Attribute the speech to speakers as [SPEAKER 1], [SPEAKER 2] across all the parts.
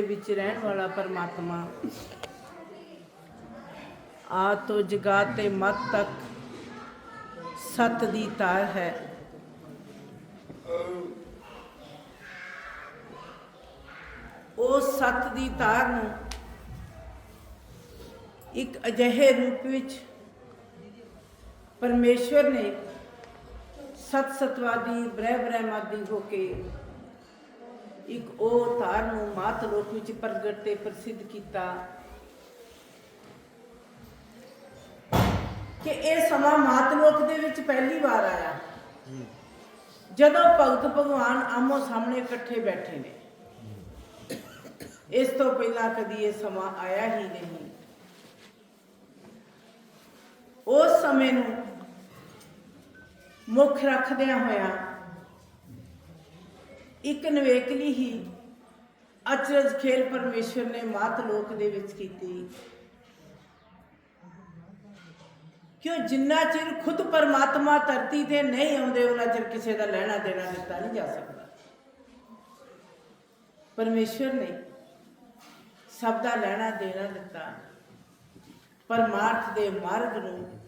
[SPEAKER 1] ਦੇ ਵਿੱਚ ਰਹਿਣ ਵਾਲਾ ਪਰਮਾਤਮਾ। ਆ ਤੋਂ ਜਗਾ ਤੇ ਮਤ ਤੱਕ ਸਤ ਦੀ ਤਾਰ ਹੈ। ਉਹ ਸਤ ਦੀ ਤਾਰ ਨੂੰ ਇੱਕ ਅਜਿਹੇ ਰੂਪ ਵਿੱਚ ਪਰਮੇਸ਼ਵਰ ਨੇ ਸਤ ਸਤਵਾਦੀ ਬ੍ਰਹਿ ਬ੍ਰਹਮਾਦੀ ਹੋ ਕੇ ਇੱਕ ਉਹ ਤਾਰ ਨੂੰ ਮਾਤ ਲੋਕ ਵਿੱਚ ਪ੍ਰਗਟ ਤੇ ਪ੍ਰਸਿੱਧ ਕੀਤਾ। ਕਿ ਇਹ ਸਮਾਂ ਮਾਤ ਲੋਕ ਦੇ ਵਿੱਚ ਪਹਿਲੀ ਵਾਰ ਆਇਆ। ਜਦੋਂ ਭਗਤ ਭਗਵਾਨ ਆਮੋ ਸਾਹਮਣੇ ਇਕੱਠੇ ਬੈਠੇ ਨੇ। ਇਸ ਤੋਂ ਪਹਿਲਾਂ ਕਦੀ ਇਹ ਸਮਾਂ ਆਇਆ ਹੀ ਨਹੀਂ। ਉਸ ਸਮੇਂ ਨੂੰ ਮੁੱਖ ਰੱਖਦਿਆਂ ਹੋਇਆ ਇੱਕ ਨਵੇਕਲੀ ਹੀ ਅਚਰਜ ਖੇਲ ਪਰਮੇਸ਼ਵਰ ਨੇ ਮਾਤ ਲੋਕ ਦੇ ਵਿੱਚ ਕੀਤੀ। ਕਿਉਂ ਜਿੰਨਾ ਚਿਰ ਖੁਦ ਪਰਮਾਤਮਾ ਧਰਤੀ ਤੇ ਨਹੀਂ ਆਉਂਦੇ, ਉਹਨਾਂ ਚਿਰ ਕਿਸੇ ਦਾ ਲੈਣਾ ਦੇਣਾ ਦਿੱਤਾ ਨਹੀਂ ਜਾ ਸਕਦਾ। ਪਰਮੇਸ਼ਵਰ ਨੇ ਸਭ ਦਾ ਲੈਣਾ ਦੇਣਾ ਦਿੱਤਾ। ਪਰਮਾਰਥ ਦੇ ਮਾਰਗ ਨੂੰ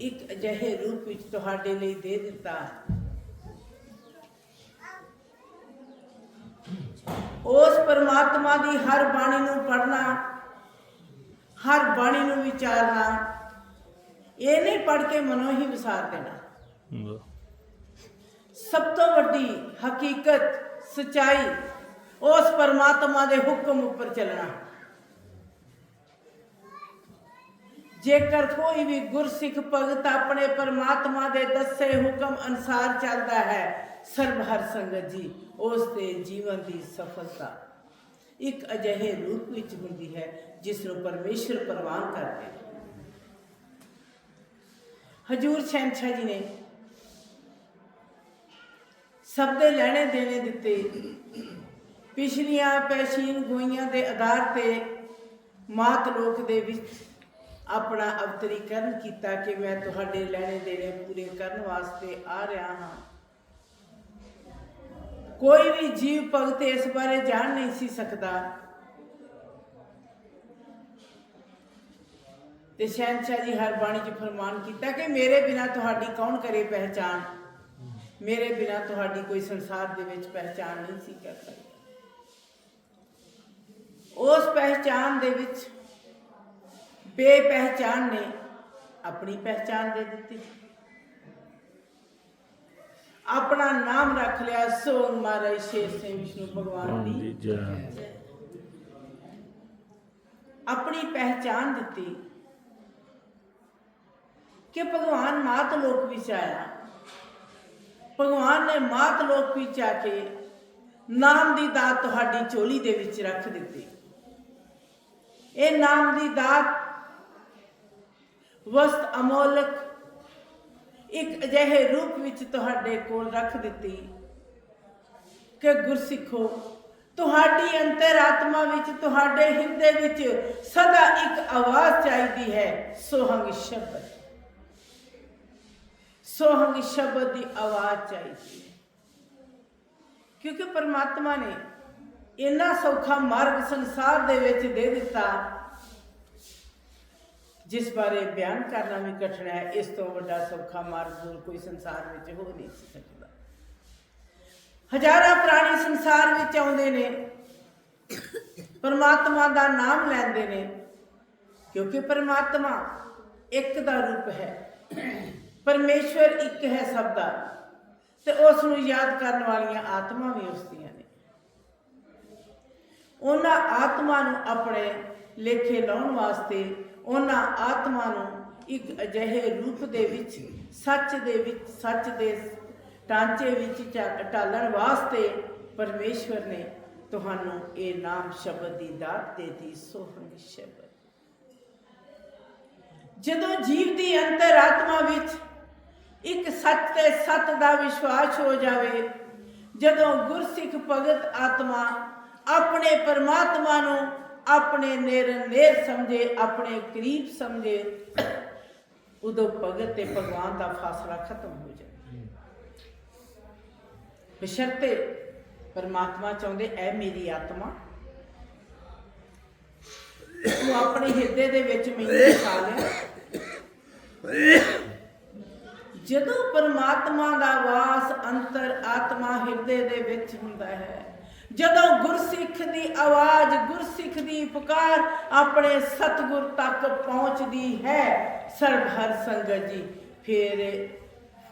[SPEAKER 1] ਇੱਕ ਅਜਿਹੇ ਰੂਪ ਵਿੱਚ ਤੁਹਾਡੇ ਲਈ ਦੇ ਦਿੱਤਾ। ਉਸ ਪਰਮਾਤਮਾ ਦੀ ਹਰ ਬਾਣੀ ਨੂੰ ਪੜਨਾ ਹਰ ਬਾਣੀ ਨੂੰ ਵਿਚਾਰਨਾ ਇਹ ਨਹੀਂ ਪੜ ਕੇ ਮਨੋਂ ਹੀ ਵਿਸਾਰ ਦੇਣਾ। ਸਭ ਤੋਂ ਵੱਡੀ ਹਕੀਕਤ ਸਚਾਈ ਉਸ ਪਰਮਾਤਮਾ ਦੇ ਹੁਕਮ ਉੱਪਰ ਚੱਲਣਾ। ਜੇਕਰ ਕੋਈ ਵੀ ਗੁਰਸਿੱਖ ਭਗਤ ਆਪਣੇ ਪਰਮਾਤਮਾ ਦੇ ਦੱਸੇ ਹੁਕਮ ਅਨਸਾਰ ਚੱਲਦਾ ਹੈ ਸਰਬ ਹਰ ਸੰਗਤ ਜੀ, ਉਸ ਦੇ ਜੀਵਨ ਦੀ ਸਫਲਤਾ ਇੱਕ ਅਜਿਹੇ ਰੂਪ ਵਿੱਚ ਹੁੰਦੀ ਹੈ, ਜਿਸ ਨੂੰ ਪਰਮੇਸ਼ਰ ਪ੍ਰਵਾਨ ਕਰਦੇ ਹਜੂਰ ਸ਼ਹਿਨशाह ਜੀ ਨੇ ਸਭ ਦੇ ਲੈਣੇ ਦੇਣੇ ਦਿੱਤੇ। ਪਿਛਲੀਆਂ ਪੈਸ਼ੀਨ ਗੋਈਆਂ ਦੇ ਆਧਾਰ ਤੇ ਮਾਤ ਲੋਕ ਦੇ ਵਿੱਚ ਆਪਣਾ ਅਵਤਰੀਕਰਨ ਕੀਤਾ ਕਿ ਮੈਂ ਤੁਹਾਡੇ ਲੈਣੇ ਦੇਣੇ ਪੂਰੇ ਕਰਨ ਵਾਸਤੇ ਆ ਰਿਹਾ ਹਾਂ। ਕੋਈ ਵੀ ਜੀਵ ਭਗਤ ਇਸ ਬਾਰੇ ਜਾਣ ਨਹੀਂ ਸੀ ਸਕਦਾ। ਤੇ ਸ਼ਹਿਨशाह ਜੀ ਹਰ ਬਾਣੀ 'ਚ ਫਰਮਾਨ ਕੀਤਾ ਕਿ ਮੇਰੇ ਬਿਨਾ ਤੁਹਾਡੀ ਕੌਣ ਕਰੇ ਪਹਿਚਾਨ ਮੇਰੇ ਬਿਨਾ ਤੁਹਾਡੀ ਕੋਈ ਸੰਸਾਰ ਦੇ ਵਿੱਚ ਪਹਿਚਾਨ ਨਹੀਂ ਸੀ ਕਰ ਸਕਦਾ। ਉਸ ਪਹਿਚਾਨ ਦੇ ਵਿੱਚ ਬੇਪਹਿਚਾਨ ਨੇ ਆਪਣੀ ਪਹਿਚਾਨ ਦੇ ਦਿੱਤੀ। ਆਪਣਾ ਨਾਮ ਰੱਖ ਲਿਆ ਸੋ ਮਾਰੇ ਸ਼ੇਰ ਸੇ ਵਿਸ਼ਨੂੰ ਭਗਵਾਨ ਦੀ।
[SPEAKER 2] ਜੈ।
[SPEAKER 1] ਆਪਣੀ ਪਹਿਚਾਨ ਦਿੱਤੀ ਕਿ ਭਗਵਾਨ ਮਾਤ ਲੋਕ ਵਿੱਚ ਆਇਆ। ਭਗਵਾਨ ਨੇ ਮਾਤ ਲੋਕ ਵਿੱਚ ਆ ਕੇ ਨਾਮ ਦੀ ਦਾਤ ਤੁਹਾਡੀ ਝੋਲੀ ਦੇ ਵਿੱਚ ਰੱਖ ਦਿੱਤੀ। ਇਹ ਨਾਮ ਦੀ ਦਾਤ ਵਸਤ ਅਮੋਲਕ ਇੱਕ ਅਜਿਹੇ ਰੂਪ ਵਿੱਚ ਤੁਹਾਡੇ ਕੋਲ ਰੱਖ ਦਿੱਤੀ ਕਿ ਗੁਰਸਿੱਖੋ, ਤੁਹਾਡੀ ਅੰਤਰਾਤਮਾ ਵਿੱਚ, ਤੁਹਾਡੇ ਹਿਰਦੇ ਵਿੱਚ ਸਦਾ ਇੱਕ ਆਵਾਜ਼ ਚਾਹੀਦੀ ਹੈ, ਸੋਹੰਗ ਸ਼ਬਦ। ਸੋਹੰਗ ਸ਼ਬਦ ਦੀ ਆਵਾਜ਼ ਚਾਹੀਦੀ ਹੈ। ਕਿਉਂਕਿ ਪਰਮਾਤਮਾ ਨੇ ਇੰਨਾ ਸੌਖਾ ਮਾਰਗ ਸੰਸਾਰ ਦੇ ਵਿੱਚ ਦੇ ਦਿੱਤਾ ਜਿਸ ਬਾਰੇ ਬਿਆਨ ਕਰਨਾ ਵੀ ਕਠਿਨ ਹੈ, ਇਸ ਤੋਂ ਵੱਡਾ ਸੌਖਾ ਮਾਰਗ ਹੋਰ ਕੋਈ ਸੰਸਾਰ ਵਿੱਚ ਹੋ ਨਹੀਂ ਸਕਦਾ। ਹਜ਼ਾਰਾਂ ਪ੍ਰਾਣੀ ਸੰਸਾਰ ਵਿੱਚ ਆਉਂਦੇ ਨੇ, ਪਰਮਾਤਮਾ ਦਾ ਨਾਮ ਲੈਂਦੇ ਨੇ, ਕਿਉਂਕਿ ਪਰਮਾਤਮਾ ਇੱਕ ਦਾ ਰੂਪ ਹੈ, ਪਰਮੇਸ਼ਵਰ ਇੱਕ ਹੈ ਸਭ ਦਾ, ਤੇ ਉਸ ਨੂੰ ਯਾਦ ਕਰਨ ਵਾਲੀਆਂ ਆਤਮਾ ਵੀ ਉਸ ਦੀਆਂ ਨੇ। ਉਹਨਾਂ ਆਤਮਾ ਨੂੰ ਆਪਣੇ ਲੇਖੇ ਲਾਉਣ ਵਾਸਤੇ ਉਹਨਾਂ ਆਤਮਾ ਨੂੰ ਇੱਕ ਅਜਿਹੇ ਰੂਪ ਦੇ ਵਿੱਚ, ਸੱਚ ਦੇ ਵਿੱਚ, ਸੱਚ ਦੇ ਟਾਂਚੇ ਵਿੱਚ ਢਾਲਣ ਵਾਸਤੇ ਪਰਮੇਸ਼ਵਰ ਨੇ ਤੁਹਾਨੂੰ ਇਹ ਨਾਮ ਸ਼ਬਦ ਦੀ ਦਾਤ ਦੇਤੀ ਸੋਹੰਗ ਸ਼ਬਦ। ਜਦੋਂ ਜੀਵ ਦੀ ਅੰਤਰਾਤਮਾ ਵਿੱਚ ਇੱਕ ਸੱਚ ਤੇ ਸਤ ਦਾ ਵਿਸ਼ਵਾਸ ਹੋ ਜਾਵੇ, ਜਦੋਂ ਗੁਰਸਿੱਖ ਭਗਤ ਆਤਮਾ ਆਪਣੇ ਪਰਮਾਤਮਾ ਨੂੰ ਆਪਣੇ ਨੇਰ ਸਮਝੇ, ਆਪਣੇ ਕਰੀਬ ਸਮਝੇ, ਉਦੋਂ ਭਗਤ ਤੇ ਭਗਵਾਨ ਦਾ ਫਾਸਲਾ ਖਤਮ ਹੋ ਜਾਂਦਾ ਬਸ਼ਰਤੇ ਪਰਮਾਤਮਾ ਚਾਹੁੰਦੇ, ਐ ਮੇਰੀ ਆਤਮਾ। ਤੂੰ ਆਪਣੇ ਹਿਰਦੇ ਦੇ ਵਿੱਚ ਮੈਨੂੰ ਵਸਾ ਲੈ। ਜਦੋਂ ਪਰਮਾਤਮਾ ਦਾ ਵਾਸ ਅੰਤਰ ਆਤਮਾ ਹਿਰਦੇ ਦੇ ਵਿੱਚ ਹੁੰਦਾ ਹੈ ਜਦੋਂ ਗੁਰਸਿੱਖ ਦੀ ਆਵਾਜ਼, ਗੁਰਸਿੱਖ ਦੀ ਪੁਕਾਰ ਆਪਣੇ ਸਤਿਗੁਰ ਤੱਕ ਪਹੁੰਚਦੀ ਹੈ ਸਰਬ ਹਰ ਸੰਗਤ ਜੀ, ਫਿਰ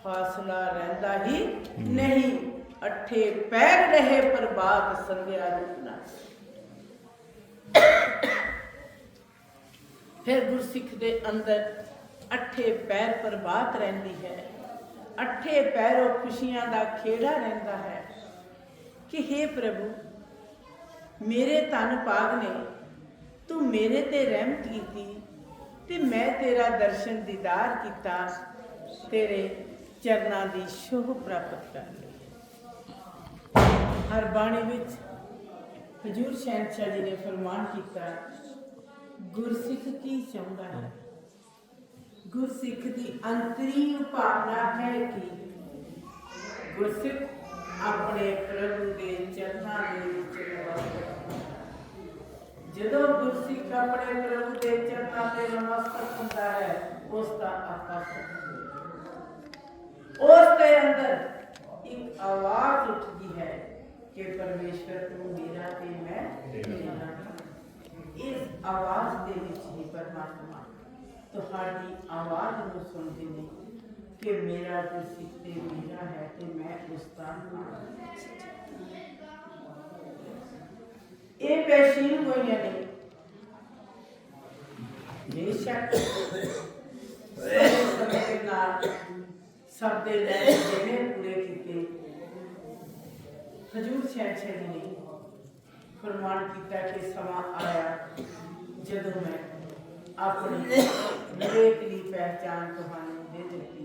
[SPEAKER 1] ਫਾਸਲਾ ਰਹਿੰਦਾ ਹੀ ਨਹੀਂ। ਅੱਠੇ ਪੈਰ ਰਹੇ ਪ੍ਰਭਾਤ ਸੰਧਿਆ ਰੁਕਣਾ ਫਿਰ ਗੁਰਸਿੱਖ ਦੇ ਅੰਦਰ ਅੱਠੇ ਪੈਰ ਪ੍ਰਭਾਤ ਰਹਿੰਦੀ ਹੈ। ਅੱਠੇ ਪੈਰੋਂ ਖੁਸ਼ੀਆਂ ਦਾ ਖੇੜਾ ਰਹਿੰਦਾ ਹੈ। ਕਿ हे ਪ੍ਰਭੂ, ਮੇਰੇ ਤਨ ਪਾਗ ਨੇ, ਤੂੰ ਮੇਰੇ ਤੇ ਰਹਿਮ ਕੀਤੀ ਤੇ ਮੈਂ ਤੇਰਾ ਦਰਸ਼ਨ ਦੀਦਾਰ ਕੀਤਾ, ਤੇਰੇ ਚਰਨਾਂ ਦੀ ਸ਼ੋਭ ਪ੍ਰਾਪਤ ਕਰ ਲਈ। ਹਰ ਬਾਣੀ ਵਿੱਚ ਹਜੂਰ ਸ਼ਹਿਨशाह ਜੀ ਨੇ ਫਰਮਾਨ ਕੀਤਾ, ਗੁਰਸਿੱਖ ਕੀ ਚਾਹੁੰਦਾ ਹੈ? ਗੁਰਸਿੱਖ ਦੀ ਅੰਤਰੀ ਭਾਵਨਾ ਹੈ ਕਿ? ਗੁਰਸਿੱਖ ਆਪਣੇ ਪ੍ਰਭੂ ਦੇ ਚਰਨਾਂ ਦੇ ਵਿੱਚ ਨਮਸਤਕ ਜਦੋਂ ਗੁਰਸਿੱਖ ਆਪਣੇ ਪ੍ਰਭੂ ਦੇ ਚਰਨਾਂ ਤੇ ਨਮਸਤਕ ਹੁੰਦਾ ਹੈ, ਉਸ ਦਾ ਆਕਾਸ਼ ਉਸ ਦੇ ਅੰਦਰ ਇੱਕ ਆਵਾਜ਼ ਉੱਠਦੀ ਹੈ ਕਿ ਪਰਮੇਸ਼ਵਰ ਤੂੰ ਮੇਰਾ ਤੇ ਮੈਂ ਤੇਰਾ ਇਸ ਆਵਾਜ਼ ਦੇ ਵਿੱਚ ਹੀ ਪਰਮਾਤਮਾ ਤੁਹਾਡੀ ਆਵਾਜ਼ ਨੂੰ ਸੁਣਦੇ ਨੇ। ਕਿ ਮੇਰਾ ਗੁਰਸਿੱਖ ਤੇ ਮੇਰਾ ਹੈ ਤੇ ਮੈਂ ਉਸ ਦਾ ਨਾਮ ਇਹ ਪੇਸ਼ੀਨ ਹੋਈਆਂ ਨੇ ਬੇਸ਼ੱਕ ਸਾਰੇ ਸਮੇਂ ਦੇ ਨਾਲ ਸਭ ਦੇ ਲੈ ਜਿਹਨੇ ਪੂਰੇ ਕੀਤੇ ਹਜੂਰ ਸ਼ਹਿਨशाह ਜੀ ਨੇ ਫਰਮਾਨ ਕੀਤਾ ਕਿ ਸਮਾਂ ਆਇਆ ਜਦੋਂ ਮੈਂ ਆਪਣੀ ਵਿਵੇਕ ਦੀ ਪਹਿਚਾਨ ਤੁਹਾਨੂੰ ਦੇ ਦਿੱਤੀ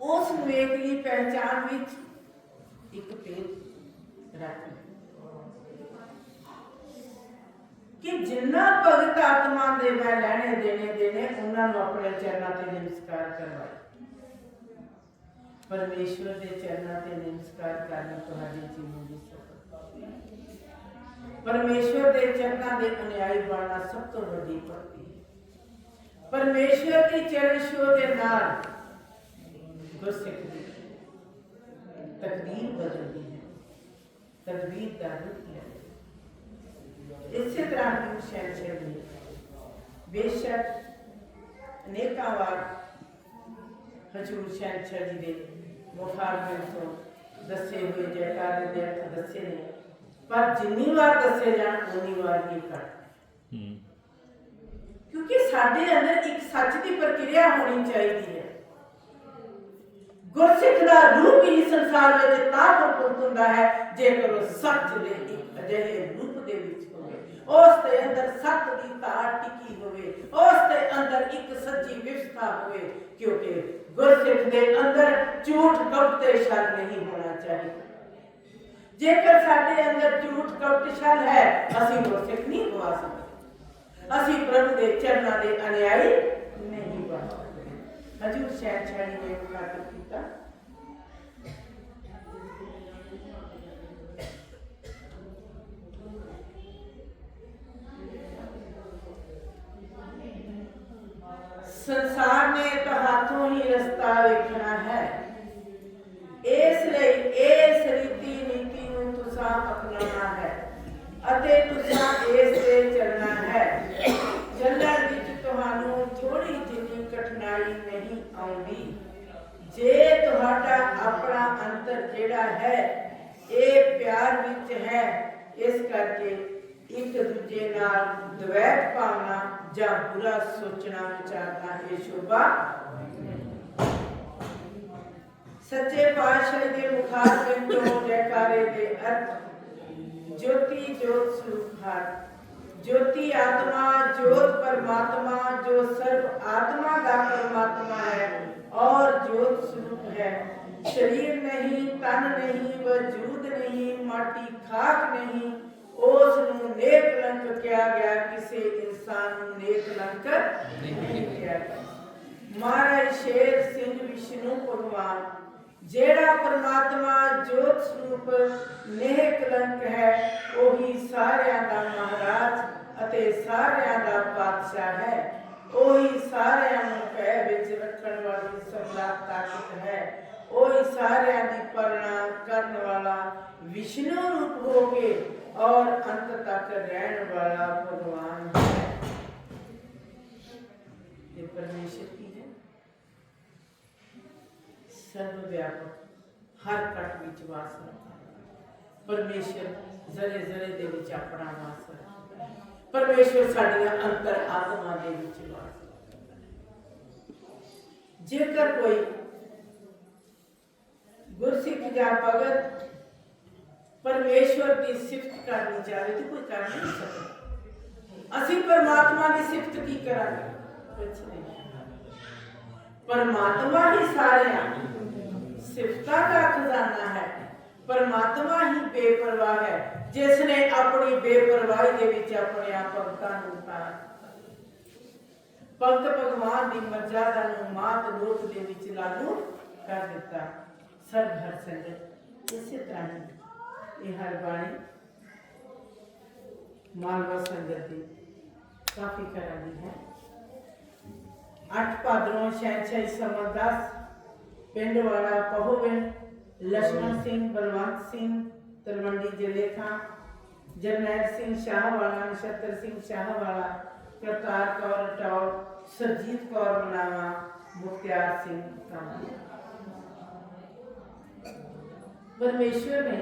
[SPEAKER 1] ਉਸ ਵਿਵੇਕ ਦੀ ਪਹਿਚਾਨ ਵਿੱਚ ਇੱਕ ਪੇਜ ਰੱਖ ਕਿ ਜਿੰਨਾ ਭਗਤ ਆਤਮਾ ਦੇ ਮੈਂ ਲੈਣੇ ਦੇਣੇ ਦੇਣੇ, ਉਹਨਾਂ ਨੂੰ ਆਪਣੇ ਚਰਨਾਂ ਤੇ ਨਮਸਕਾਰ ਕਰਵਾਏ। ਪਰਮੇਸ਼ਵਰ ਦੇ ਚਰਨਾਂ ਤੇ ਨਮਸਕਾਰ ਕਰਨਾ ਤੁਹਾਡੇ ਜੀਵਨ ਦੀ ਸਫਲਤਾ ਪਰਮੇਸ਼ਵਰ ਦੇ ਚਰਨਾਂ ਦੇ ਅਨੁਯਾਈ ਬਣਨਾ ਸਭ ਤੋਂ ਵੱਡੀ ਭਗਤੀ ਹੈ। ਪਰਮੇਸ਼ਵਰ ਦੀ ਚਰਨ ਛੋਹ ਦੇ ਨਾਲ ਗੁਰਸਿੱਖ ਦੀ ਤਕਦੀਰ ਬਦਲਦੀ ਹੈ। ਤਕਦੀਰ ਦਾ ਰੂਪ ਹੈ ਇਸੇ ਤਰ੍ਹਾਂ ਦੀ ਸ਼ੈਨਸ਼ੇ ਵੀ ਬੇਸ਼ੱਕ ਅਨੇਕਾਂ ਵਾਰ ਹਜੂਰ ਸ਼ੈਨਸ਼ੇ ਜੀ ਦੇ ਮੁਖਾਰਬਨ ਤੋਂ ਦੱਸੇ ਹੋਏ ਜੈਕਾਰੇ ਦੇ ਅਰਥ ਦੱਸੇ ਨੇ। ਪਰ ਜਿੰਨੀ ਵਾਰ ਦੱਸੇ ਜਾਣ ਉਨੀ ਵਾਰ ਹੀ ਘੱਟ। ਕਿਉਂਕਿ ਸਾਡੇ ਅੰਦਰ ਇੱਕ ਸੱਚ ਦੀ ਪ੍ਰਕਿਰਿਆ ਹੋਣੀ ਚਾਹੀਦੀ ਹੈ। ਗੁਰਸਿੱਖ ਦਾ ਰੂਪ ਹੀ ਸੰਸਾਰ ਵਿੱਚ ਤਾਂ ਪ੍ਰਗਟ ਹੁੰਦਾ ਹੈ, ਜੇਕਰ ਉਹ ਸੱਚ ਦੇ ਇੱਕ ਅਜਿਹੇ ਰੂਪ ਦੇ ਵਿੱਚ ਹੋਵੇ। ਉਸ ਦੇ ਅੰਦਰ ਸੱਚ ਦੀ ਤਾਰ ਟਿਕੀ ਹੋਵੇ, ਉਸ ਦੇ ਅੰਦਰ ਇੱਕ ਸੱਚੀ ਵਿਵਸਥਾ ਹੋਵੇ, ਕਿਉਂਕਿ ਗੁਰਸਿੱਖ ਦੇ ਅੰਦਰ ਝੂਠ ਕਪਟ ਸ਼ਰ ਨਹੀਂ ਹੋਣਾ ਚਾਹੀਦਾ। ਜੇਕਰ ਸਾਡੇ ਅੰਦਰ ਝੂਠ ਕਪਟ ਸ਼ਰ ਹੈ, ਅਸੀਂ ਗੁਰਸਿੱਖ ਨਹੀਂ ਹੋ ਸਕਦੇ। ਅਸੀਂ ਪ੍ਰਭੂ ਦੇ ਚਰਨਾਂ ਦੇ ਅਨਿਆਈ ਨਹੀਂ ਬਣ ਸਕਦੇ। ਹਜੂਰ ਸ਼ਹਿਨशाह ਜੀ ਨੇ ਮੁਖਾਤਬ ਸੰਸਾਰ ਨੇ ਤੁਹਾਥੋਂ ਹੀ ਰਸਤਾ ਵੇਖਣਾ ਹੈ। ਇਸ ਲਈ ਇਸ ਰੀਤੀ ਨੀਤੀ ਨੂੰ ਤੁਸੀਂ ਅਪਣਾਉਣਾ ਹੈ ਅਤੇ ਤੁਸੀਂ ਇਸ ਤੇ ਚੱਲਣਾ ਹੈ। ਚੱਲਣ ਵਿੱਚ ਤੁਹਾਨੂੰ ਥੋੜੀ ਜਿਹੀ ਕਠਿਨਾਈ ਨਹੀਂ ਆਉਂਦੀ। ਜੇ ਤੁਹਾਡਾ ਆਪਣਾ ਅੰਤਰ ਜਿਹੜਾ ਹੈ, ਇਹ ਪਿਆਰ ਵਿੱਚ ਹੈ, ਇਸ ਕਰਕੇ ਇੱਕ ਦੂਜੇ ਨਾਲ ਦਵੈਤ ਭਾਵਨਾ ਜਾਂ ਬੁਰਾ ਸੋਚਣਾ ਵਿਚਾਰਨਾ ਇਹ ਸ਼ੋਭਾ ਸੱਚੇ ਪਾਤਸ਼ਾਹ ਦੇ ਮੁਖਾਰ ਵਿੱਚੋਂ ਜੈਕਾਰੇ ਦੇ ਅਰਥ ਜੋਤੀ ਜੋਤ ਸਰੂਪ ਹੈ ਜੋਤੀ ਆਤਮਾ ਜੋਤ ਪਰਮਾਤਮਾ ਜੋ ਸਰਬ ਆਤਮਾ ਦਾ ਪਰਮਾਤਮਾ ਹੈ ਔਰ ਜੋਤ ਸਰੂਪ ਹੈ शरीर नहीं तन नहीं वजूद नहीं माटी खाक नहीं ਉਸ ਨੂੰ ਨੇਕ ਲੰਕ ਕਿਹਾ ਗਿਆ ਕਿਸੇ ਇਨਸਾਨ ਨੂੰ ਨੇਕ ਲੰਕ ਨਹੀਂ ਕਿਹਾ ਮਹਾਰਾਜ ਸ਼ੇਰ ਸਿੰਘ ਵਿਸ਼ਨੂੰ ਭਗਵਾਨ ਜਿਹੜਾ ਪਰਮਾਤਮਾ ਜੋਤ ਸਰੂਪ ਨੇਹ ਕਲੰਕ ਹੈ ਉਹੀ ਸਾਰਿਆਂ ਦਾ ਮਹਾਰਾਜ ਅਤੇ ਸਾਰਿਆਂ ਦਾ ਬਾਦਸ਼ਾਹ ਹੈ। ਉਹੀ ਸਾਰਿਆਂ ਨੂੰ ਪੈ ਵਿੱਚ ਰੱਖਣ ਵਾਲੀ ਸਰਦਾਰ ਤਾਕਤ ਹੈ। ਉਹੀ ਸਾਰਿਆਂ ਦੀ ਪਰਣਾ ਕਰਨ ਵਾਲਾ ਵਿਸ਼ਨੂੰ ਰੂਪ ਹੋ ਕੇ ਔਰ ਅੰਤ ਤੱਕ ਰਹਿਣ ਵਾਲਾ ਭਗਵਾਨ ਹੈ। ਇਹ ਪਰਮੇਸ਼ਰ ਕੀ ਹੈ। ਸਰਵ ਵਿਆਪਕ ਹਰ ਕਟ ਵਿੱਚ ਵਾਸ ਕਰਦਾ ਪਰਮੇਸ਼ਰ ਜ਼ਰੇ ਜ਼ਰੇ ਦੇ ਵਿੱਚ ਆਪਣਾ ਵਾਸ ਕਰਦਾ ਪਰਮੇਸ਼ਰ ਸਾਡੀਆਂ ਅੰਤਰ ਆਤਮਾ ਦੇ ਵਿੱਚ ਵਾਸ ਜੇਕਰ ਕੋਈ ਗੁਰਸਿੱਖ ਜਾਂ ਭਗਤ ਪਰਮੇਸ਼ਵਰ ਦੀ ਸਿਫਤ ਕਰਨੀ ਚਾਹੇ ਤਾਂ ਕੋਈ ਕਰ ਨਹੀਂ ਸਕਦਾ। ਅਸੀਂ ਪਰਮਾਤਮਾ ਦੀ ਸਿਫਤ ਕੀ ਕਰਾਂਗੇ? ਕੁਛ ਨਹੀਂ। ਪਰਮਾਤਮਾ ਹੀ ਸਾਰਿਆਂ ਸਿਫਤਾਂ ਦਾ ਖਜ਼ਾਨਾ ਹੈ। ਪਰਮਾਤਮਾ ਹੀ ਬੇਪਰਵਾਹ ਹੈ। ਜਿਸ ਨੇ ਆਪਣੀ ਬੇਪਰਵਾਹੀ ਦੇ ਵਿੱਚ ਆਪਣੇ ਆਪ ਭਗਤਾਂ ਨੂੰ ਉਤਾਰ ਭਗਤ ਭਗਵਾਨ ਦੀ ਮਰਜ਼ਾਦਾ ਨੂੰ ਮਾਤ ਲੋਕ ਦੇ ਵਿੱਚ ਲਾਗੂ ਕਰ ਦਿੱਤਾ। ਸਰਬ ਹਰ ਸੰਗਤ ਇਸੇ ਤਰ੍ਹਾਂ इहार बाड़ी मालवा काफ़ी है। पादरों लक्ष्मण सिंह, बलवंत सिंह, तलवंडी ज़िले का, जरनैल सिंह शाहवाला नछत्र सिंह शाहवाला करतार कौर, टौल, सुरजीत कौर मनावा, मुख्तियार सिंह परमेश्वर ने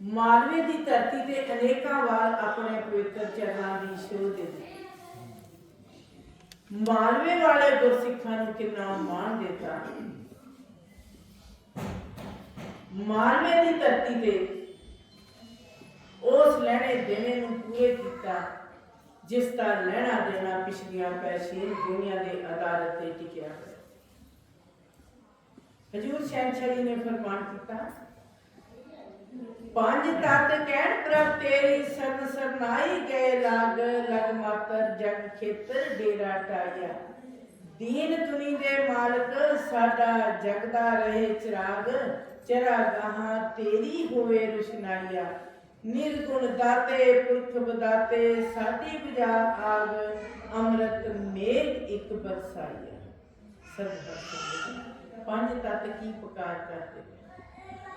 [SPEAKER 1] ਮਨਾਵਾ ਦੀ ਧਰਤੀ ਤੇ ਅਨੇਕਾਂ ਵਾਰ ਆਪਣੇ ਪਵਿੱਤਰ ਚਰਨਾਂ ਦੀ ਸ਼ੋਅ ਦੇ ਦਿੱਤੀ। ਮਾਲਵੇ ਵਾਲੇ ਗੁਰਸਿੱਖਾਂ ਨੂੰ ਕਿੰਨਾ ਮਾਣ ਦਿੱਤਾ। ਮਾਲਵੇ ਦੀ ਧਰਤੀ ਤੇ ਉਸ ਲੈਣੇ ਦੇਣੇ ਨੂੰ ਪੂਰੇ ਕੀਤਾ, ਜਿਸ ਦਾ ਲੈਣਾ ਦੇਣਾ ਪਿਛਲੀਆਂ ਪੈਸ਼ੀਨ ਦੁਨੀਆ ਦੇ ਅਦਾਲਤ ਤੇ ਟਿਕਿਆ ਹਜੂਰ ਸ਼ਹਿਨਸ਼ਾਹੀ ਨੇ ਫਰਮਾਨ ਕੀਤਾ ਪੰਜ ਤਤ ਕਹਿਣ ਪ੍ਰਭ ਤੇਰੀ ਸਰਨ ਸਰਨਾਈ ਗਏ ਲਾਗ, ਲਗ ਮਾਤਰ ਜਗ ਖੇਤਰ ਡੇਰਾ ਟਾਇਆ। ਦੀਨ ਤੁਨੀ ਦੇ ਮਾਲਕ, ਸਾਡਾ ਜਗਦਾ ਰਹੇ ਚਿਰਾਗ, ਚਰਾਗਾਹਾਂ ਤੇਰੀ ਹੋਵੇ ਰੁਸ਼ਨਾਈਆ। ਨਿਰਗੁਣ ਦਾਤੇ, ਪੁਰਖ ਬਦਾਤੇ ਸਾਡੀ ਬੁਝਾ ਆਗ, ਅੰਮ੍ਰਿਤ ਮੇਘ ਇੱਕ ਬਰਸਾਈਆ। ਸਭ ਪੰਜ ਤਤ ਕੀ ਪੁਕਾਰ ਕਰਦੇ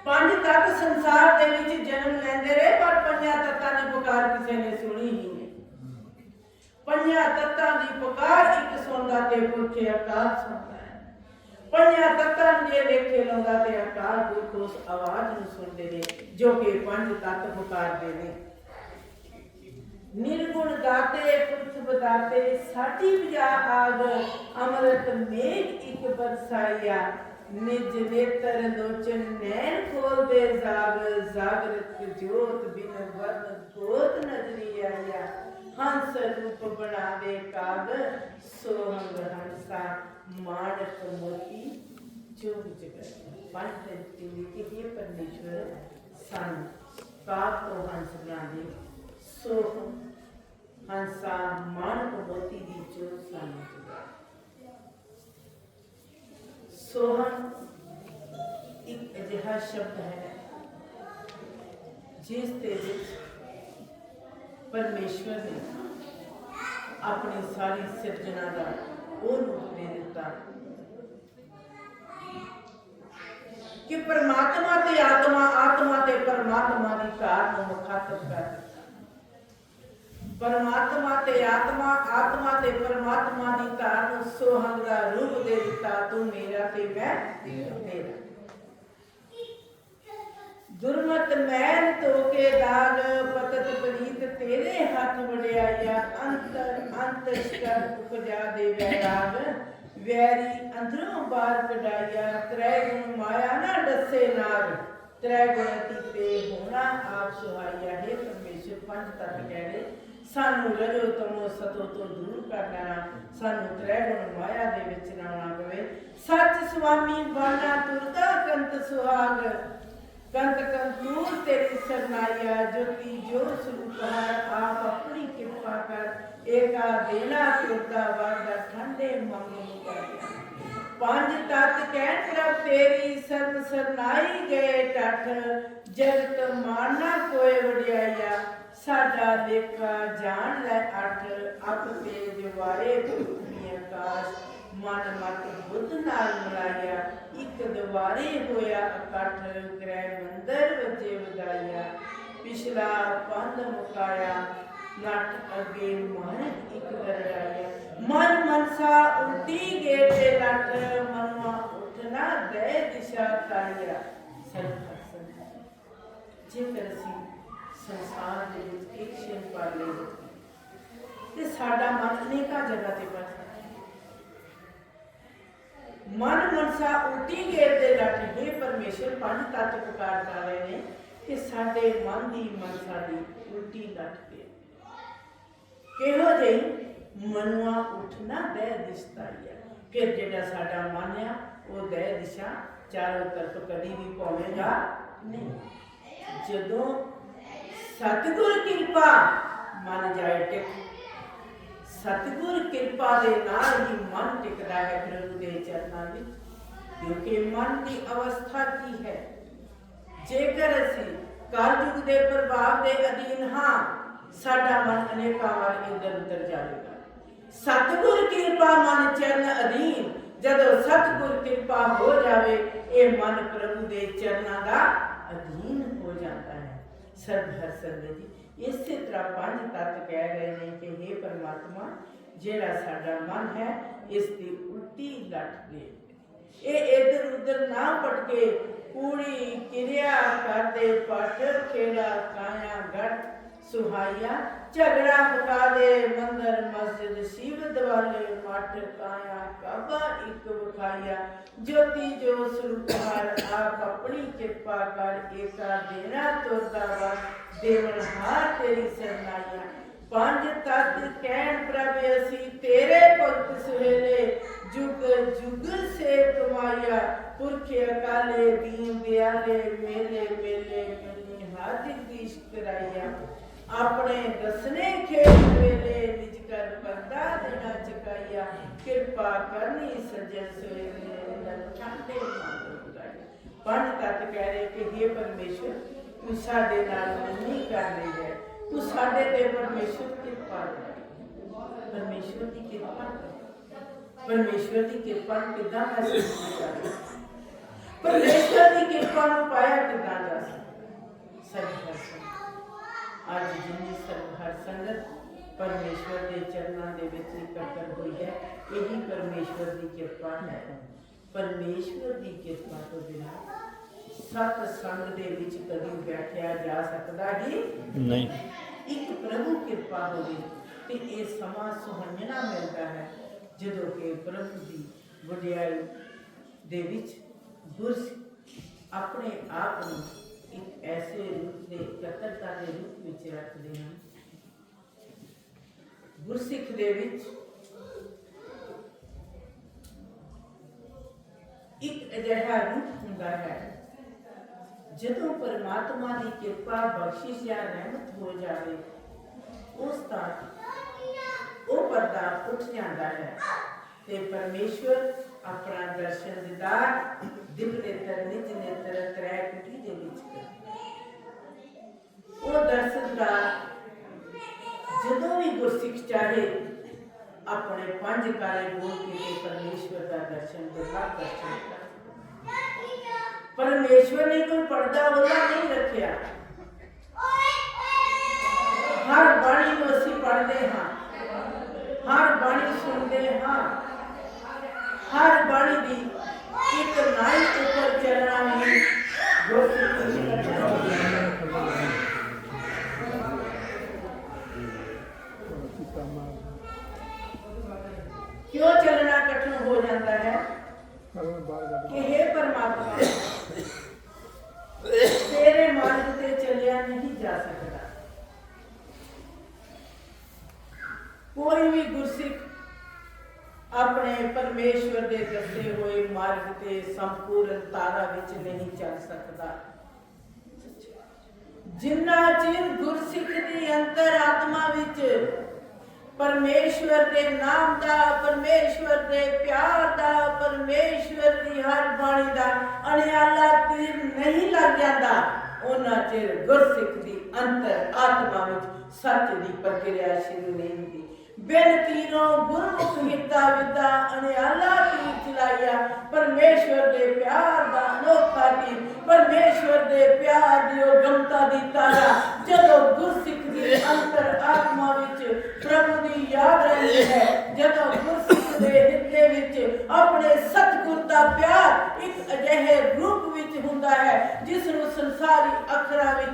[SPEAKER 1] ਪੰਜ ਤੱਤ ਸੰਸਾਰ ਦੇ ਵਿੱਚ ਜਨਮ ਲੈਂਦੇ ਰਹੇ, ਪਰ ਪੰਜਾਂ ਤੱਤਾਂ ਦੀ ਪੁਕਾਰ ਕਿਸੇ ਨੇ ਸੁਣੀ ਹੀ ਨਹੀਂ। ਪੰਜਾਂ ਤੱਤਾਂ ਦੀ ਪੁਕਾਰ ਇੱਕ ਸੁਣਦਾ ਤੇ ਪੁਰਖੇ ਅਕਾਲ ਸੁਣਦਾ ਹੈ। ਪੰਜਾਂ ਤੱਤਾਂ ਦੇ ਲੇਖੇ ਲਾਉਂਦਾ ਤੇ ਅਕਾਲ ਪੁਰਖ ਉਸ ਆਵਾਜ਼ ਨੂੰ ਸੁਣਦੇ ਨੇ, ਜੋ ਕਿ ਪੰਜ ਤੱਤ ਪੁਕਾਰਦੇ ਨੇ। ਨਿਰਗੁਣ ਦਾਤੇ, ਪੁਰਖ ਬਦਾਤੇ, ਸਾਡੀ ਬਜਾ ਆਗ ਅਮਰਤ ਮੇਘ ਇੱਕ ਬਰਸਾਇਆ ਨਿਜ ਨੇਤਰ ਲੋਚਨ ਨੈਣ ਖੋਲਦੇ ਜਾਗ, ਜਾਗਰਤ ਜੋਤ ਬਿਨ ਵਰਨ ਕੋਤ ਨਜ਼ਰੀ ਆਇਆ। ਹੰਸ ਰੂਪ ਬਣਾਵੇ ਕਾਗ ਸੋਹੰਗ ਹੰਸਾ ਮਾਨਕ ਮੋਤੀ ਜੋਗ ਜਗਤ। ਪੰਜ ਤਿੰਨ ਕਿ ਇਹ ਪਰਮੇਸ਼ਵਰ ਸਾਨੂੰ। ਕਾਗ ਤੋਂ ਹੰਸ ਬਣਾਵੇ ਸੋਹੰ ਹੰਸਾ ਮਾਨਕ ਮੋਤੀ ਦੀ ਜੋਤ ਸਾਨੂੰ। ਜਗਾਵੇ ਸੋਹਣ ਇੱਕ ਅਜਿਹਾ ਸ਼ਬਦ ਹੈ ਜਿਸ ਦੇ ਵਿੱਚ ਪਰਮੇਸ਼ਵਰ ਨੇ ਆਪਣੀ ਸਾਰੀ ਸਿਰਜਣਾ ਦਾ ਉਹ ਰੂਪ ਦੇ ਦਿੱਤਾ ਕਿ ਪਰਮਾਤਮਾ ਤੇ ਆਤਮਾ ਆਤਮਾ ਤੇ ਪਰਮਾਤਮਾ ਦੀ ਕਾਰ ਨੂੰ ਮੁਖਾਤਬ ਕਰ ਦਿੱਤਾ ਪਰਮਾਤਮਾ ਤੇ ਆਤਮਾ ਆਤਮਾ ਤੇ ਪਰਮਾਤਮਾ ਦੀ ਧਾਰ ਨੂੰ ਰੂਪ ਦੇ ਦਿੱਤਾ, ਤੂੰ ਮੇਰਾ ਤੇ ਮੈਂ ਤੇਰਾ। ਦੁਰਮਤ ਮੈਲ ਧੋ ਦਾਗ ਪਤਤ ਪ੍ਰੀਤ ਤੇਰੇ ਹੱਥ ਵਡਿਆਇਆ ਅੰਤਰ ਅੰਤ ਸ਼ਕਰ ਉਪਜਾ ਦੇ ਵੈਰਾਗ। ਵੈਰੀ ਅੰਦਰੋਂ ਬਾਹਰ ਕਢਾਇਆ, ਤ੍ਰੈ ਗੁਣ ਮਾਇਆ ਨਾ ਡਸੇ ਨਾਗ। ਤ੍ਰੈ ਗੁਣ ਤੀਤੇ ਹੋਣਾ ਆਪ ਸੁਹਾਈਆ ਹੈ ਪਰਮੇਸ਼ਰ, ਪੰਜ ਤੱਤ ਕਹਿ ਸਾਨੂੰ ਰਜੋ ਤਮੋ ਸਤੋ ਤੋਂ ਦੂਰ ਕਰ ਲੈਣਾ, ਸਾਨੂੰ ਤ੍ਰੈ ਗੁਣ ਮਾਇਆ ਦੇ ਵਿੱਚ ਨਾ ਪਵੇ ਸੱਚ ਸੁਆਮੀ ਬਾਣਾ ਤੁਰਦਾ ਕੰਤ ਸੁਹਾਗ। ਕੰਤ ਕੰਤੂਰ ਤੇਰੀ ਸਰਨਾਇਆ ਜੋਤੀ ਜੋ ਸਰੂਪ ਆਪ ਆਪਣੀ ਕਿਰਪਾ ਕਰ। ਏਕਾ ਦੇਣਾ ਤੁਰਦਾ ਵਾਦਾ ਠੰਡੇ ਮਨ ਨੂੰ ਪੰਜ ਤਤ ਕਹਿ ਪ੍ਰਭ ਤੇਰੀ ਸਰਨ ਸਰਨਾਈ ਗਏ ਟੱਠ। ਜਗਤ ਮਾਨਾ ਕੋਏ ਵਡਿਆਈਆ ਸਾਡਾ ਲੇਖਾ ਜਾਣ ਲੈ ਅੱਠ ਅਪ ਤੇ ਦਿਵਾਰੇ ਭੂਮੀ ਆਕਾਸ਼ ਮਨ ਮਤ ਬੁੱਧ ਨਾਲ ਮਿਲਾਇਆ, ਇੱਕ ਦਿਵਾਰੇ ਹੋਇਆ ਇਕੱਠ, ਗ੍ਰਹਿ ਮੰਦਰ ਵਜੇ ਵਧਾਇਆ। ਪਿਛਲਾ ਪੰਧ ਮੁਕਾਇਆ, ਨੱਠ ਅੱਗੇ ਮਨ ਇੱਕ ਦਰੜਾਇਆ। ਮਨ ਮਨਸਾ ਉਲਟੀ ਗੇ ਤੇ ਲੱਟ ਮਨਵਾ ਉਠਣਾ ਦੇ ਦਿਸ਼ਾ ਤਾਇਆ ਸਰਬ ਜੇਕਰ ਅਸੀਂ ਸੰਸਾਰ ਦੇ ਵਿੱਚ ਇੱਕ ਸ਼ਿਨ ਪਾ ਲਈਏ ਤੇ ਸਾਡਾ ਮਨ ਅਨੇਕਾਂ ਜਗ੍ਹਾ ਤੇ ਬਸ ਮਨ ਮਨਸਾ ਉਲਟੀ ਗੇਰ ਦੇ ਲੱਟ ਹੈ ਪਰਮੇਸ਼ਰ ਪੰਜ ਤੱਤ ਪੁਕਾਰ ਕਰ ਰਹੇ ਨੇ ਕਿ ਸਾਡੇ ਮਨ ਦੀ ਮਨਸਾ ਦੀ ਉਲਟੀ ਲੱਟ ਕੇ ਕਿਹੋ ਜਿਹੀ? ਮਨੁਆ ਉੱਠਣਾ ਦੇ ਦਿਸਤਾਈਆ ਕਿ ਜਿਹੜਾ ਸਾਡਾ ਮਨ ਆ, ਉਹ ਦੇ ਦਿਸ਼ਾ, ਚਾਰੋਂ ਤਰਫ ਕਦੀ ਵੀ ਪਾਵੇਗਾ ਨਹੀਂ। ਜਦੋਂ ਸਤਿਗੁਰ ਕਿਰਪਾ ਮਨ ਜਾਏ ਟਿਕ। ਸਤਿਗੁਰ ਕਿਰਪਾ ਦੇ ਨਾਲ ਹੀ ਮਨ ਟਿਕਦਾ ਹੈ ਪ੍ਰਭੂ ਦੇ ਚਰਨਾਂ ਵਿੱਚ। ਕਿਉਂਕਿ ਮਨ ਦੀ ਅਵਸਥਾ ਕੀ ਹੈ? ਜੇਕਰ ਅਸੀਂ ਕਲਯੁਗ ਦੇ ਪ੍ਰਭਾਵ ਦੇ ਅਧੀਨ ਹਾਂ, ਸਾਡਾ ਮਨ ਅਨੇਕਾਂ ਵਾਰ ਇੰਦਰ ਉੱਧਰ ਜਾਵੇਗਾ। ਸਤਿਗੁਰ ਕਿਰਪਾ ਮਨ ਚਰਨ ਅਧੀਨ, ਜਦੋਂ ਸਤਿਗੁਰ ਕਿਰਪਾ ਹੋ ਜਾਵੇ, ਇਹ ਮਨ ਪ੍ਰਭੂ ਦੇ ਚਰਨਾਂ ਦਾ ਅਧੀਨ ਹੋ ਜਾਂਦਾ ਹੈ। ਸਰਬ ਹਰ ਸੰਗਤ ਇਸੇ ਤਰ੍ਹਾਂ ਪੰਜ ਤੱਤ ਕਹਿ ਰਹੇ ਨੇ ਕਿ हे ਪਰਮਾਤਮਾ, ਜਿਹੜਾ ਸਾਡਾ ਮਨ ਹੈ, ਇਸ ਦੀ ਉਲਟੀ ਲੱਟ ਦੇ। ਇਹ ਇਧਰ ਉਧਰ ਨਾ ਪਟਕੇ ਪੂਰੀ ਕਿਰਿਆ ਕਰਦੇ, ਪਟ ਖੇੜਾ, ਕਾਇਆ, ਗੜ ਸੁਹਾਇਆ ਝਗੜਾ ਪਕਾ ਦੇ ਮੰਦਰ, ਮਸਜਿਦ, ਸ਼ਿਵ ਦਵਾਲੇ, ਮਠ ਕਾਇਆ, ਕਾਬਾ ਇੱਕ ਵਿਖਾਇਆ। ਜੋਤੀ ਜੋ ਸਰੂਪ ਹਰ ਆਪ ਆਪਣੀ ਕਿਰਪਾ ਕਰ ਏਕਾ ਦੇਣਾ, ਤੋਰਦਾ ਵਾ ਦੇਵਨ ਹਾਰ ਤੇਰੀ ਸਰਨਾਈਆ ਪੰਜ ਤਤ ਕਹਿਣ ਪ੍ਰਭ ਅਸੀਂ, ਤੇਰੇ ਭਗਤ ਸੁਹੇਲੇ ਜੁਗ ਜੁਗ ਸੇ ਕਮਾਇਆ। ਪੁਰਖ ਅਕਾਲੇ, ਦੀਨ ਦਿਆਲੇ, ਮੇਲੇ ਮੇਲੇ ਮੇਲੇ ਹਾਜ਼ਰ ਦੀਸ਼ ਕਰਾਇਆ। ਆਪਣੇ ਦਸਨੇ ਖੇਡ ਵੇਲੇ ਨਿਜ ਕਰ ਪਰਦਾ ਦੇਣਾ ਚਕਾਇਆ। ਕਿਰਪਾ ਕਰਨੀ ਸੱਜਣ ਸੋਏ ਨਲ ਠੰਡੇ ਪੰਜ ਤਤ ਕਹਿ ਰਹੇ ਕਿ हे ਪਰਮੇਸ਼ਰ, ਤੂੰ ਸਾਡੇ ਨਾਲ ਨਹੀਂ ਕਰ ਰਹੀ ਹੈ। ਤੂੰ ਸਾਡੇ ਤੇ ਪਰਮੇਸ਼ਰ ਕਿਰਪਾ ਕਰ ਪਰਮੇਸ਼ਰ ਦੀ ਕਿਰਪਾ ਪਰਮੇਸ਼ਰ ਦੀ ਕਿਰਪਾ ਨੂੰ ਮਹਿਸੂਸ ਕੀਤਾ ਪਰਮੇਸ਼ਰ ਦੀ ਕਿਰਪਾ ਨੂੰ ਪਾਇਆ ਕਿੱਦਾਂ ਜਾ ਸਕਦਾ? ਸਹੀ ਹੈ ਅੱਜ ਜਿੰਨੀ ਹਰ ਸੰਗਤ ਪਰਮੇਸ਼ਵਰ ਦੇ ਚਰਨਾਂ ਦੇ ਵਿੱਚ ਇਕੱਠ ਹੋਈ ਹੈ ਇਹੀ ਪਰਮੇਸ਼ਵਰ ਦੀ ਕਿਰਪਾ ਹੈ। ਪਰਮੇਸ਼ਵਰ ਦੀ ਕਿਰਪਾ ਤੋਂ ਬਿਨਾਂ ਸਤ ਸੰਗ ਦੇ ਵਿੱਚ ਕਦੀ ਬੈਠਿਆ ਜਾ ਸਕਦਾ ਹੀ
[SPEAKER 2] ਨਹੀਂ।
[SPEAKER 1] ਇੱਕ ਪ੍ਰਭੂ ਕਿਰਪਾ ਹੋਵੇ ਤੇ ਇਹ ਸਮਾਂ ਸੁਹੰਜਣਾ ਮਿਲਦਾ ਹੈ ਜਦੋਂ ਕਿ ਪ੍ਰਭੂ ਦੀ ਵਡਿਆਈ ਦੇ ਵਿੱਚ ਗੁਰ ਆਪਣੇ ਆਪ ਨੂੰ ਇੱਕ ਐਸੇ ਰੂਪ ਦੇ ਕਤਰਤਾ ਦੇ ਰੂਪ ਵਿੱਚ ਰੱਖਦੇ ਹਨ ਗੁਰਸਿੱਖ ਦੇ ਵਿੱਚ ਇੱਕ ਅਜਿਹਾ ਰੂਪ ਹੁੰਦਾ ਹੈ, ਜਦੋਂ ਪਰਮਾਤਮਾ ਦੀ ਕਿਰਪਾ ਬਖਸ਼ਿਸ਼ ਜਾਂ ਰਹਿਮਤ ਹੋ ਜਾਵੇ, ਉਸ ਦਾ ਉਹ ਪਰਦਾ ਉੱਠ ਜਾਂਦਾ ਹੈ ਤੇ ਪਰਮੇਸ਼ਵਰ ਆਪਣਾ ਦਰਸ਼ਨ ਦਿਦਾਰ ਦਿਲ ਨੇਤਰ ਨਿਜ ਨੇਤਰ ਤਰੈ ਉਹ ਦਰਸ਼ਨ ਦਾ ਜਦੋਂ ਵੀ ਗੁਰਸਿੱਖ ਚਾਹੇ, ਆਪਣੇ ਪੰਜ ਕਾਲੇ ਬੋਲ ਕੇ ਪਰਮੇਸ਼ਵਰ ਦਾ ਦਰਸ਼ਨ ਦਿਖਾ ਦਰਸ਼ਨ ਪਰਮੇਸ਼ਵਰ ਨੇ ਕੋਈ ਪਰਦਾ ਉਹਦਾ ਨਹੀਂ ਰੱਖਿਆ। ਹਰ ਬਾਣੀ ਨੂੰ ਅਸੀਂ ਪੜ੍ਹਦੇ ਹਾਂ। ਹਰ ਬਾਣੀ ਸੁਣਦੇ ਹਾਂ। ਹਰ ਬਾਣੀ ਦੀ ਇੱਕ ਲਾਈਨ ਉੱਪਰ ਚੱਲਣਾ ਵੀ ਗੁਰਸਿੱਖ ਦੀ ਕਰਨਾ ਕਿਉਂ ਚੱਲਣਾ ਕਠਿਨ ਹੋ ਜਾਂਦਾ ਹੈ ਕਿ हे ਪਰਮਾਤਮਾ ਤੇਰੇ ਮਾਰਗ ਤੇ ਚੱਲਿਆ ਨਹੀਂ ਜਾ ਸਕਦਾ ਕੋਈ ਵੀ ਗੁਰਸਿੱਖ ਆਪਣੇ ਪਰਮੇਸ਼ਵਰ ਦੇ ਦੱਸੇ ਹੋਏ ਮਾਰਗ ਤੇ ਸੰਪੂਰਨ ਤਾਰਾ ਵਿੱਚ ਨਹੀਂ ਚੱਲ ਸਕਦਾ। ਜਿੰਨਾ ਚਿਰ ਗੁਰਸਿੱਖ ਦੀ ਅੰਤਰ ਵਿੱਚ ਪਰਮੇਸ਼ਵਰ ਦੇ ਨਾਮ ਦਾ, ਪਰਮੇਸ਼ਵਰ ਦੇ ਪਿਆਰ ਦਾ, ਪਰਮੇਸ਼ਵਰ ਦੀ ਹਰ ਬਾਣੀ ਦਾ ਅਣਿਆਲਾ ਤੀਰ ਨਹੀਂ ਲੱਗ ਜਾਂਦਾ, ਉਹਨਾਂ ਚਿਰ ਗੁਰਸਿੱਖ ਦੀ ਅੰਤਰ ਆਤਮਾ ਵਿੱਚ ਸੱਚ ਦੀ ਪ੍ਰਕਿਰਿਆ ਸ਼ੁਰੂ ਨਹੀਂ ਹੁੰਦੀ। ਬਿਨ ਤੀਰੋਂ ਗੁਰਮੁਖ ਹਿੱਤਾ ਵਿਦਾ, ਅਣਿਆਲਾ ਤੀਰ ਚਲਾਇਆ। ਪਰਮੇਸ਼ਵਰ ਦੇ ਪਿਆਰ ਦਾ ਅਨੋਖਾ ਤੀਰ ਪਰਮੇਸ਼ਵਰ ਦੇ ਪਿਆਰ ਦੀ ਉਹ ਗਮਤਾ ਦੀ ਤਾਰਾ। ਜਦੋਂ ਗੁਰਸਿੱਖ ਦੀ ਅੰਤਰ ਆਤਮਾ ਵਿੱਚ ਪ੍ਰਭੂ ਦੀ ਯਾਦ ਰਹਿੰਦੀ ਹੈ, ਜਦੋਂ ਗੁਰਸਿੱਖ ਦੇ ਹਿੱਤੇ ਵਿੱਚ ਆਪਣੇ ਸਤਿਗੁਰ ਦਾ ਪਿਆਰ ਇੱਕ ਅਜਿਹੇ ਰੂਪ ਵਿੱਚ ਹੁੰਦਾ ਹੈ, ਜਿਸ ਨੂੰ ਸੰਸਾਰੀ ਅੱਖਰਾਂ ਵਿੱਚ